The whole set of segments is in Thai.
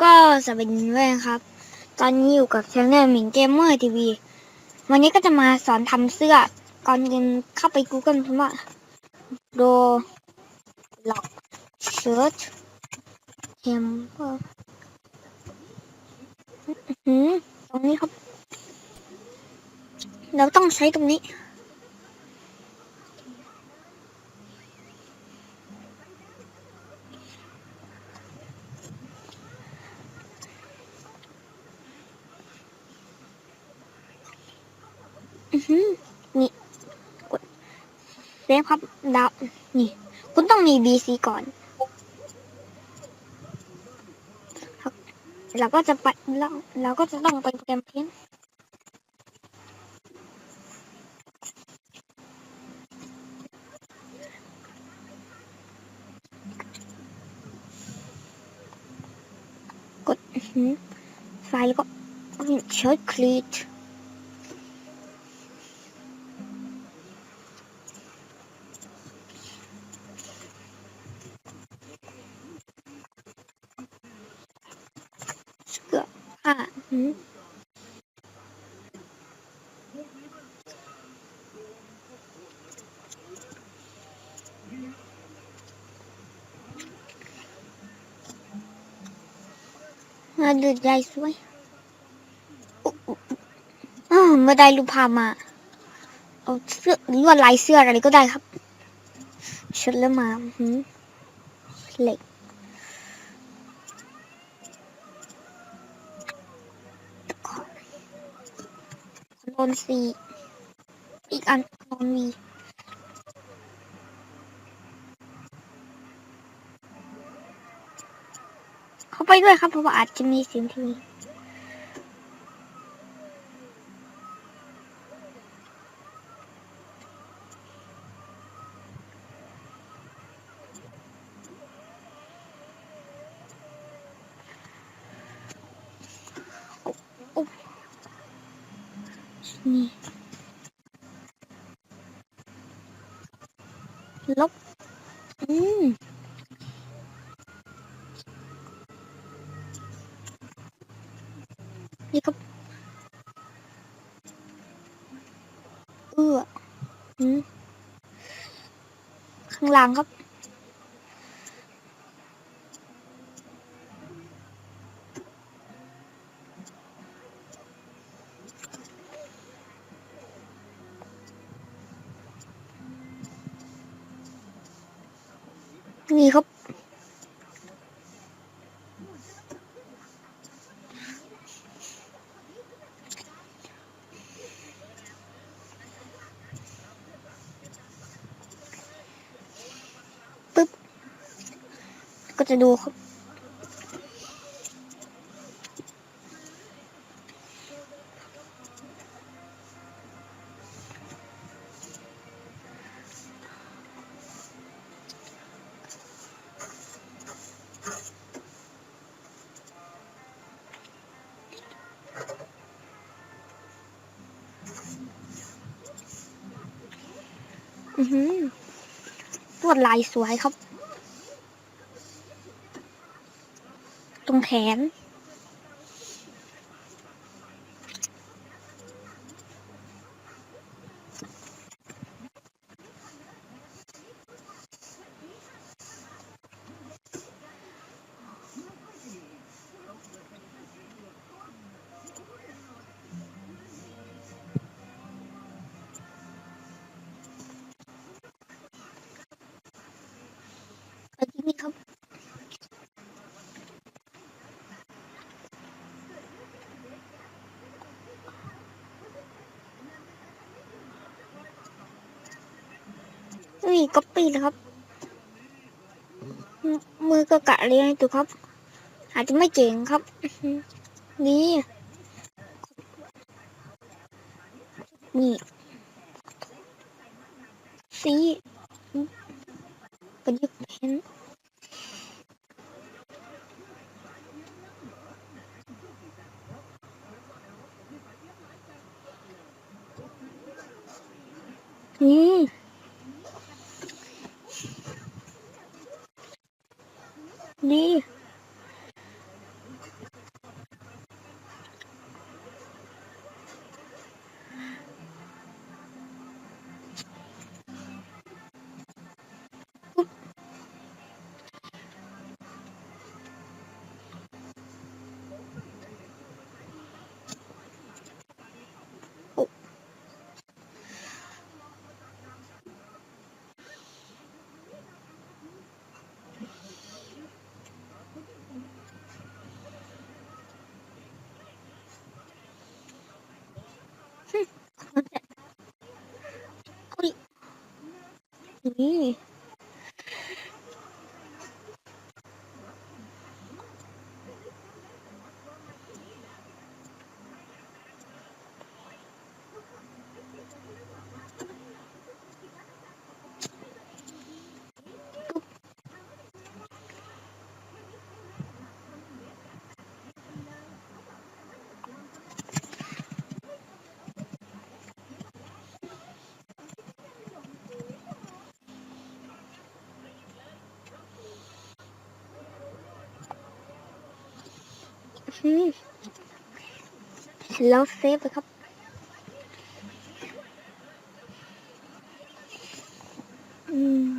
สวัสดีด้วยครับ ตอนนี้อยู่กับช anel หมิงเกมเมอร์ทีวีวันนี้ก็จะมาสอนทำเสื้อ ก่อนอื่นเข้าไป Google พิมพ์ว่า do lock search temper อื้อหือตรงนี้ครับ เราต้องใช้ตรงนี้ือนี่กดเซฟครับดาวนี่ คุณต้องมี BC ก่อนครับเราก็จะไปเราเราก็จะต้องไปโปรแกรมเพนกดอื้อหือไฟล์แล้วก็เชิญคลีท อผ้าหืมงานดูใหญ่สวยอุ๊อุ๊อ่าเมื่อได้รูปภาพมา เอาเสื้อลวดลายเสื้ออะไรก็ได้ครับ ชุดแล้วมาหืมเหล็ก นสีอีกอันโดนวีเข้าไปด้วยครับเพราะว่าอาจจะมีเสียงที นี่ลบ อืมนี่ครับเอื้ออืมข้างล่างครับ นี่ครับ ปึ๊บ ก็จะดูครับ ลวดลายสวยครับ ตรงแขน นี่ครับนี่ก๊อปปี้นะครับมมือก็กะเรียตัวครับ อาจจะไม่เก่งครับ นี่ นี่สีเป็นยุคเพน นี่นี่ นี่ แล้วเซฟไปครับอืม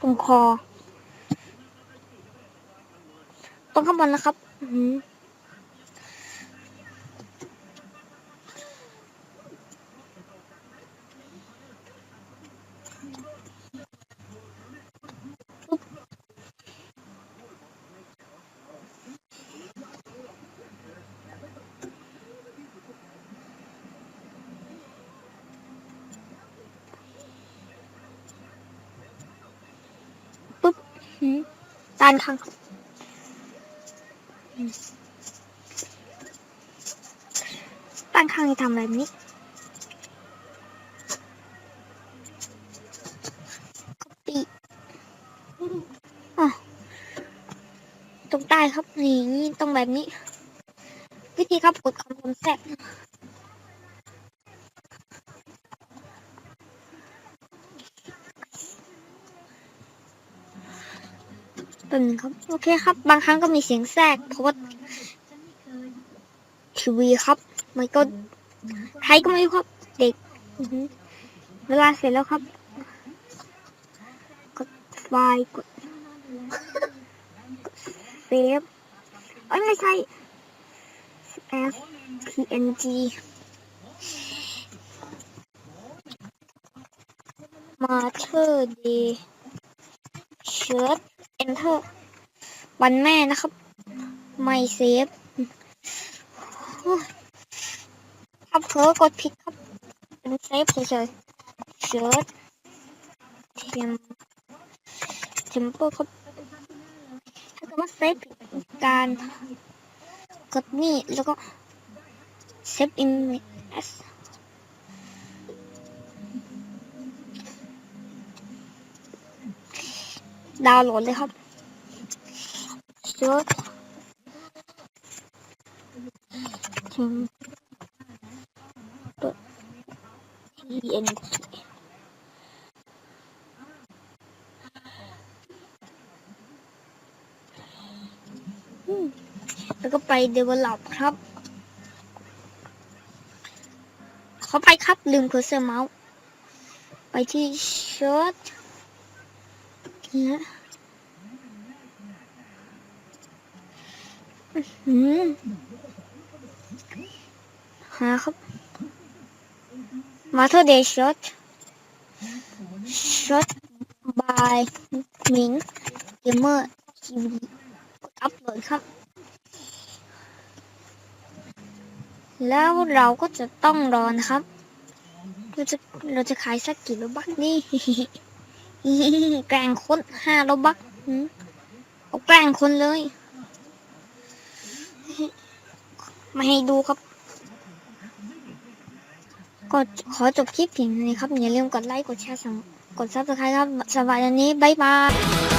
ตรงคอ ต้องข้างบนนะครับ อื ด้านข้างด้านข้างจะทำแบบนี้ copy อะตรงใต้ครับนี่ตรงแบบนี้ วิธีครับกดคำคำแทรก เป็นงครับ โอเคครับ บางครั้งก็มีเสียงแทรก เพราะว่าทีวีครับ มันก็ใครก็ไม่รู้ครับ เด็ก เวลาเสร็จแล้วครับ กดไฟล์กดเซฟเอ้ยไม่ใช่ F PNG มาเธอร์เดย์เชิร์ enter วันแม่นะครับ ไม่เซฟครับเผลอกดผิดครับ เป็นเซฟเฉยๆเชิร์ตเทมเทมเปอร์ครับ ถ้าเกิดว่าเซฟผิดการกดนี่แล้วก็เซฟอินเอส ดาวน์โหลดเลยครับเชิร์ตเทมเปอร์ TNG อืมแล้วก็ไป develop ครับ ขอไปครับลืม cursor mouse ไปที่ shirt เนี่ยหาครับ Mother Day shirt shirt by Ming Gamer กดอัพโหลดครับ แล้วเราก็จะต้องรอนะครับ เราจะเราจะขายสักกี่โลบักนี่ แกล้งคนห้าโลบักเอาแกล้งคนเลย มาให้ดูครับ ก็ขอจบคลิปเพียงเท่านี้ครับ อย่าลืมกดไลค์ กดแชร์สังกดซับสไครต์ครับสำหรับวันนี้ บ๊ายบาย